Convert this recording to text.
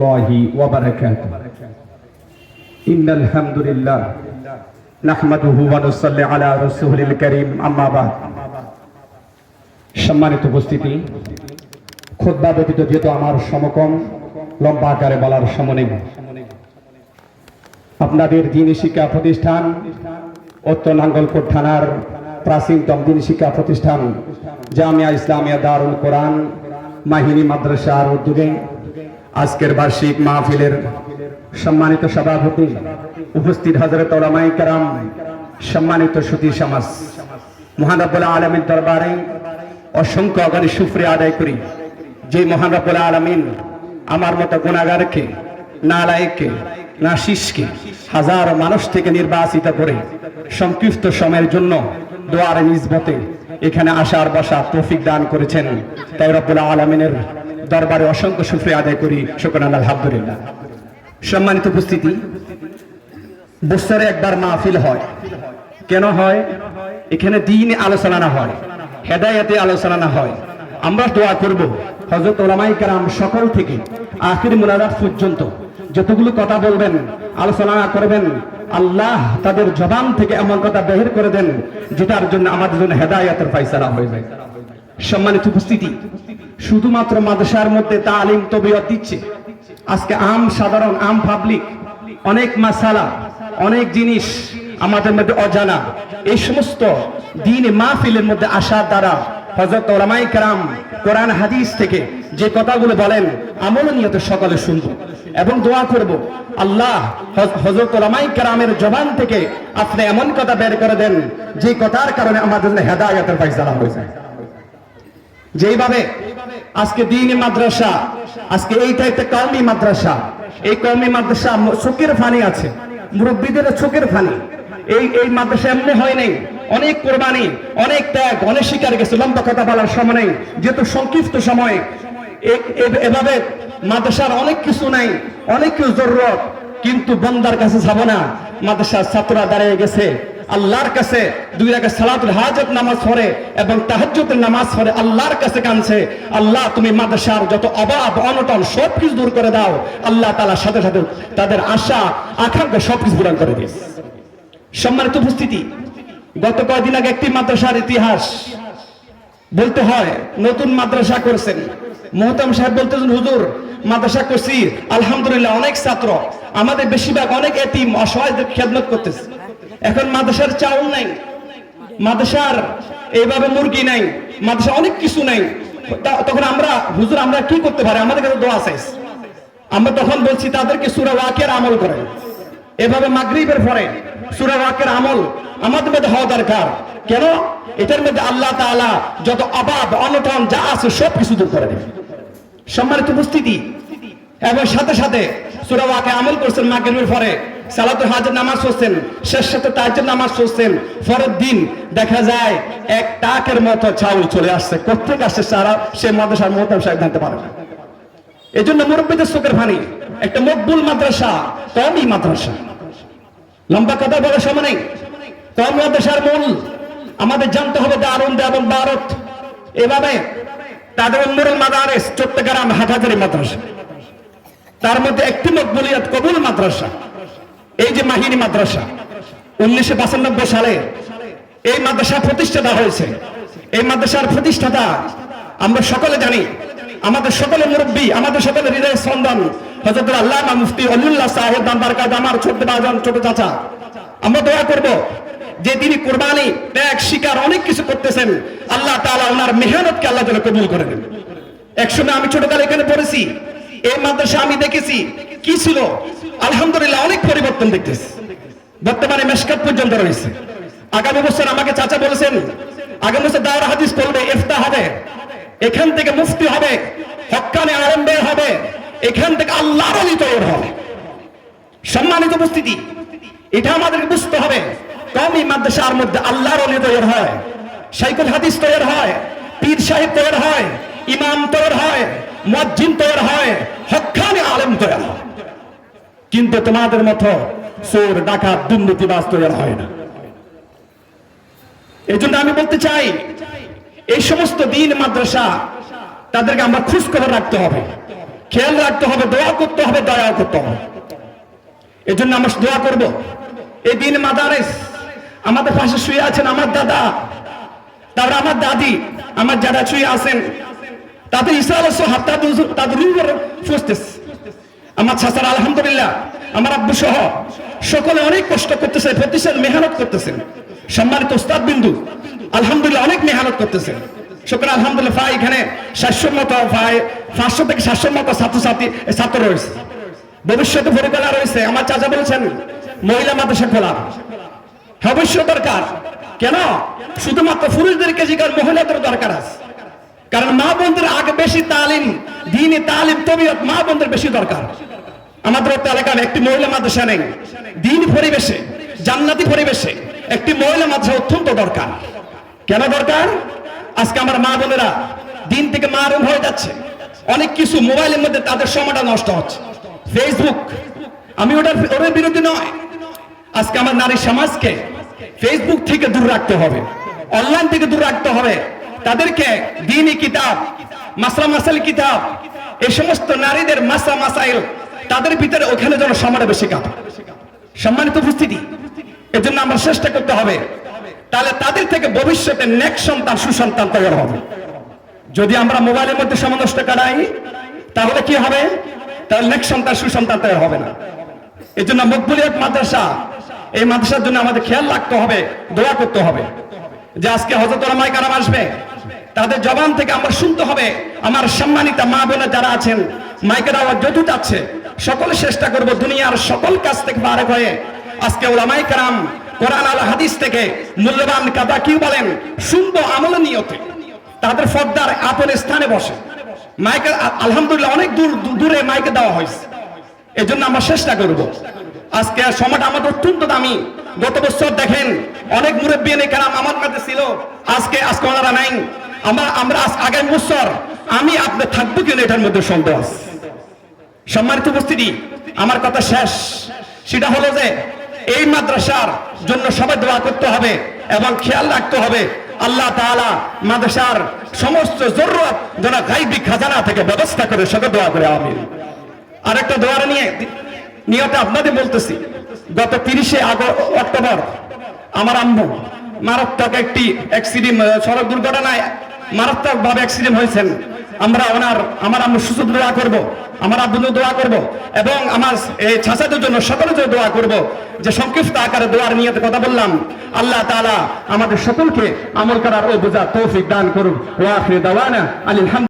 الله وبركاته إن الحمد لله نحمده ونصلي على رسول الكريم أما بعد সম্মানিত উপস্থিতি খোদ্া ব্যতীত যেহেতু আমার সমকম লম্বা আকারে বলার সমনে আপনাদের দিনী শিক্ষা প্রতিষ্ঠান উত্তর নাঙ্গলকোট থানার প্রাচীনতম দিনী শিক্ষা প্রতিষ্ঠান জামিয়া ইসলামিয়া দারুল কোরআন মাহিনী মাদ্রাসার উদ্যোগে আজকের বার্ষিক মাহফিলের সম্মানিত সভাপতি উপস্থিত হজরত কারাম, সম্মানিত সুতি সমাজ মহানবুল আলমীর দরবারে অসংখ্য অগানি সুফরে আদায় করি। যে মহানবুল আলমিন আমার মতো গুণাগারকে নালায়কে নাশিসকে হাজার মানুষ থেকে নির্বাচিত করে সংক্ষিপ্ত সময়ের জন্য দোয়ার নিজবতে এখানে আসার বসা তৌফিক দান করেছেন। তাই রব্বুল আলমিনের দরবারে অসংখ্য সুফরে আদায় করি। শুকরান আলহামদুলিল্লাহ। সম্মানিত উপস্থিতি, বছরে একবার মাহফিল হয়। কেন হয়? এখানে দিন আলোচনা না হয় হেদায়তে আলোচনা না হয়। আমরা দোয়া করব হজরত ওলামাই কারাম সকল থেকে আখির মুলাদাত পর্যন্ত। যতগুলো কথা বলবেন, আলোচনা করবেন, আল্লাহ তাদের জবান থেকে এমন কথা বের করে দেন, যেটার জন্য আমাদের জন্য হেদায়তের ফাইসালা হয়ে যায়। সম্মানিত উপস্থিতি শুধুমাত্র মাদ্রাসার মধ্যে তালিম তবিয়ত দিচ্ছে। আজকে আম সাধারণ, আম পাবলিক অনেক মাসালা, অনেক জিনিস আমাদের মধ্যে অজানা। এই সমস্ত দিন মাহফিলের মধ্যে আসার দ্বারা হজরত কারাম কোরআন, হাদিস থেকে যে কথাগুলো বলেন আমল নিয়ত সকালে শুনব এবং দোয়া করব। আল্লাহ হজরত ওলামাই কারামের জবান থেকে আপনি এমন কথা বের করে দেন যে কথার কারণে আমাদের হেদায়তের ফাইসালা হয়ে যায় যেইভাবে আজকে দিনী মাদ্রাসা, আজকে এইটা একটা কওমি মাদ্রাসা। এই কওমি মাদ্রাসা চোখের ফানি আছে। মুরব্বীদের চোখের ফানি। এই এই মাদ্রাসা এমনি হয় নাই। অনেক কোরবানি, অনেক ত্যাগ, অনেক শিকার গেছে। লম্বা কথা বলার সময় নেই। যেহেতু সংক্ষিপ্ত সময় এভাবে মাদ্রাসার অনেক কিছু নাই, অনেক কিছু জরুরত। কিন্তু বন্দার কাছে যাব না। মাদ্রাসার ছাত্ররা দাঁড়িয়ে গেছে। আল্লাহর কাছে দুই রাখা সালাতুল হাজত নামাজ পড়ে এবং তাহাজ্জুদের নামাজ পড়ে, আল্লাহর কাছে কানছে আল্লাহ, তুমি মাদ্রাসার যত অভাব, অনটন, সব কিছু দূর করে দাও। আল্লাহ তাআলার সাথে সাথে তাদের আশা, আকাঙ্ক্ষা সব কিছু পূরণ করে দিস সম্মানিত উপস্থিতি, গত কয়েকদিন আগে একটি মাদ্রাসার ইতিহাস বলতে হয়, নতুন মাদ্রাসা করছেন। মোহতাম সাহেব বলতেছেন, হুজুর, মাদ্রাসা করছি, আলহামদুলিল্লাহ, অনেক ছাত্র। আমাদের বেশিরভাগ অনেক এতিম, অসহায়দের খেদমত করতেছে। এখন মাদ্রাসার চাউল নাই। মাদ্রাসার এইভাবে মুরগি নাই। মাদ্রাসা অনেক কিছু নাই। তখন আমরা হুজুর, আমরা কি করতে পারি? আমাদের কাছে দোয়া শেষ আমরা তখন বলছি, তাদেরকে সুরা ওয়াকের আমল করেন এভাবে মাগরিবের পরে সুরা ওয়াকের আমল আমাদের মধ্যে হওয়া দরকার। কেন? এটার মধ্যে আল্লাহ তাআলা যত অভাব অনটন, যা আছে সব কিছু দূর করে দেবে সম্মানিত উপস্থিতি। এবং সাথে সাথে সুরা ওয়াকে আমল করছেন মাগরিবের পরে। সালাতুল হাজের নামাজ পড়ছেন, শেষ সাথে তাহাজ্জুদ নামাজ পড়ছেন, পরের দিন দেখা যায় এক টাকের মতো চাউল চলে আসছে। কোথেকে আসছে সারা? সে মাদ্রাসার মোহতাম সাহেব জানতে পারে এই জন্য মুরব্বীদের চোখের পানি। একটা মকবুল মাদ্রাসা কমই মাদ্রাসা। লম্বা কথা বলার সময় নেই। কম মাদ্রাসার মূল আমাদের জানতে হবে দারুণ এবং ভারত এভাবে তাদের নুরুল মাদারেস, চট্টগ্রাম হাটহাজারি মাদ্রাসা। তার মধ্যে একটি মকবুলিয়াত কবুল মাদ্রাসা। এই যে মাহিনী মাদ্রাসা, উনিশশো সালে এই মাদ্রাসা প্রতিষ্ঠাতা হয়েছে। এই মাদ্রাসার প্রতিষ্ঠাতা আমরা সকলে জানি, আমাদের সকলে মুরব্বী, আমাদের সকলে হৃদয় সন্ধান মুফতি সাহেব কাজ আমার ছোট বাজান ছোট চাচা। আমরা দয়া করব যে তিনি কোরবানি, ত্যাগ, শিকার অনেক কিছু করতেছেন। আল্লাহ তাআলা ওনার মেহনতকে আল্লাহ যেন কবুল করে নেন। একসময় আমি ছোটকালে এখানে পড়েছি। এই মাদ্রাসা আমি দেখেছি। কি ছিল? আলহামদুলিল্লাহ, অনেক পরিবর্তন দেখতেছি। বর্তমানে মেশকাত পর্যন্ত রয়েছে। আগামী বছর আমাকে চাচা বলেছেন, আগামী বছর দাওয়ার হাদিস করবে ইফতা হবে। এখান থেকে মুফতি হবে, হক্কানে আরম্ভ হবে। এখান থেকে আল্লাহর আলী তৈরি হবে। সম্মানিত উপস্থিতি, এটা আমাদের বুঝতে হবে। কমই মাদ্রাসার মধ্যে আল্লাহর অলি তৈরি হয়। সাইকুল হাদিস তৈরি হয়, পীর সাহেব তৈরি হয়, ইমাম তৈরি হয় মজ্জিন তৈরি হয়, হক্কানি আলেম তৈরি হয়। কিন্তু তোমাদের মতো চোর, ডাকাত দুর্নীতিবাজ তৈরি হয় না। এই জন্য আমি বলতে চাই, এই সমস্ত দিন মাদ্রাসা, তাদেরকে আমরা খোঁজ খবর রাখতে হবে। খেয়াল রাখতে হবে, দোয়া করতে হবে দয়া করতে হবে। এই জন্য আমরা দোয়া করব। এই দিন মাদারেস, আমাদের পাশে শুয়ে আছেন আমার দাদা, তারপর আমার দাদি, আমার যারা শুয়ে আছেন, তাদের ইসরায়েল হাত তাদের তাদের ফুসতেছে আমার আলহামদুলিল্লাহ, আমার আব্বু সহ সকলে অনেক কষ্ট করতেছে প্রতিষ্ঠান মেহনত করতেছেন সম্মানিত উস্তাদ বিন্দু আলহামদুলিল্লাহ অনেক মেহনত করতেছেন সকলে প্রায় এখানে প্রায় পাঁচশো থেকে ছাত্রছাত্রী ছাত্র রয়েছে। ভবিষ্যতে পরিকল্পনা রয়েছে। আমার চাচা বলছেন, মহিলা মাদ্রাসা খোলা। অবশ্যই দরকার। কেন? শুধুমাত্র পুরুষদেরকে জিগার মহিলাদের দরকার আছে। কারণ মা বোনদের আগে বেশি তালিম, দিনে তালিম, তবিয়ত মা বন্ধুর বেশি দরকার। আমাদের একটা এলাকার একটি মহিলা মাদ্রাসা নেই। দিন পরিবেশে, জান্নাতি পরিবেশে একটি মহিলা মাদ্রাসা অত্যন্ত দরকার। কেন দরকার? আজকে আমার মা বোনেরা দিন থেকে মারুম হয়ে যাচ্ছে। অনেক কিছু মোবাইলের মধ্যে তাদের সময়টা নষ্ট হচ্ছে। ফেসবুক আমি ওটার ওটার বিরোধী নয়। আজকে আমার নারী সমাজকে ফেসবুক থেকে দূর রাখতে হবে। অনলাইন থেকে দূর রাখতে হবে। তাদেরকে দিনই কিতাব, মাসলা মাসাইল কিতাব, এই সমস্ত নারীদের মাসা মাসাইল তাদের ভিতরে ওখানে যেন সময়টা বেশি সম্মানিত উপস্থিতি এর জন্য আমরা চেষ্টা করতে হবে। তাহলে তাদের থেকে ভবিষ্যতে নেক সন্তান, সুসন্তান তৈরি হবে। যদি আমরা মোবাইলের মধ্যে নষ্ট করাই তাহলে কি হবে? তাহলে নেক সন্তান, সুসন্তান তৈরি হবে না। এই জন্য মকবুলিয়াত মাদ্রাসা, এই মাদ্রাসার জন্য আমাদের খেয়াল রাখতে হবে, দোয়া করতে হবে যে আজকে হজরত রামাই কারাম আসবে। তাদের জবান থেকে আমরা শুনতে হবে। আমার সম্মানিতা মা বোনে যারা আছেন, মাইকের যত যাচ্ছে সকলে চেষ্টা করব দুনিয়ার সকল কাজ থেকে বারে হয়ে। আজকে ওলামাই কারাম কোরআন আল হাদিস থেকে মূল্যবান কাদা কি বলেন? শুনব আমল নিয়তে। তাদের ফর্দার আপন স্থানে বসে। মাইকে, আলহামদুলিল্লাহ অনেক দূর, দূরে মাইকে দেওয়া হয়েছে। এজন্য আমরা চেষ্টা করব। আজকে সময়টা আমাদের অত্যন্ত দামি। গত বছর দেখেন, অনেক মুরব্বী কারাম আমার কাছে ছিল। আজকে আজকে ওনারা নাই। আমরা আমরা আগামী বছর আমি আপনি থাকব কিনা এটার মধ্যে সন্দেহ আছে। সম্মানিত উপস্থিতি, আমার কথা শেষ। সেটা হলো যে, এই মাদ্রাসার জন্য সবাই দোয়া করতে হবে এবং খেয়াল রাখতে হবে, আল্লাহ তাআলা মাদ্রাসার সমস্ত জরুরত যেন গাইবি খাজানা থেকে ব্যবস্থা করে সবে দোয়া করে, আমিন। আরেকটা দোয়ারে নিয়ে, নিয়তে আপনাদের বলতেছি, গত তিরিশে অক্টোবর আমার আম্মু মারাত্মক একটি অ্যাক্সিডেন্ট সড়ক দুর্ঘটনায় মারাত্মক ভাবে অ্যাক্সিডেন্ট হয়েছেন। আমরা ওনার, আমার আম্মু সুস্থ দোয়া করব, আমার আব্দুল দোয়া করব, এবং আমার এই ছাসাদের জন্য সকলের জন্য দোয়া করব। যে সংক্ষিপ্ত আকারে দোয়ার নিয়ে কথা বললাম, আল্লাহ তালা আমাদের সকলকে আমল করার ও বোঝা তৌফিক দান করুক। ওয়া আখির দাওয়ানা আলহামদুলিল্লাহ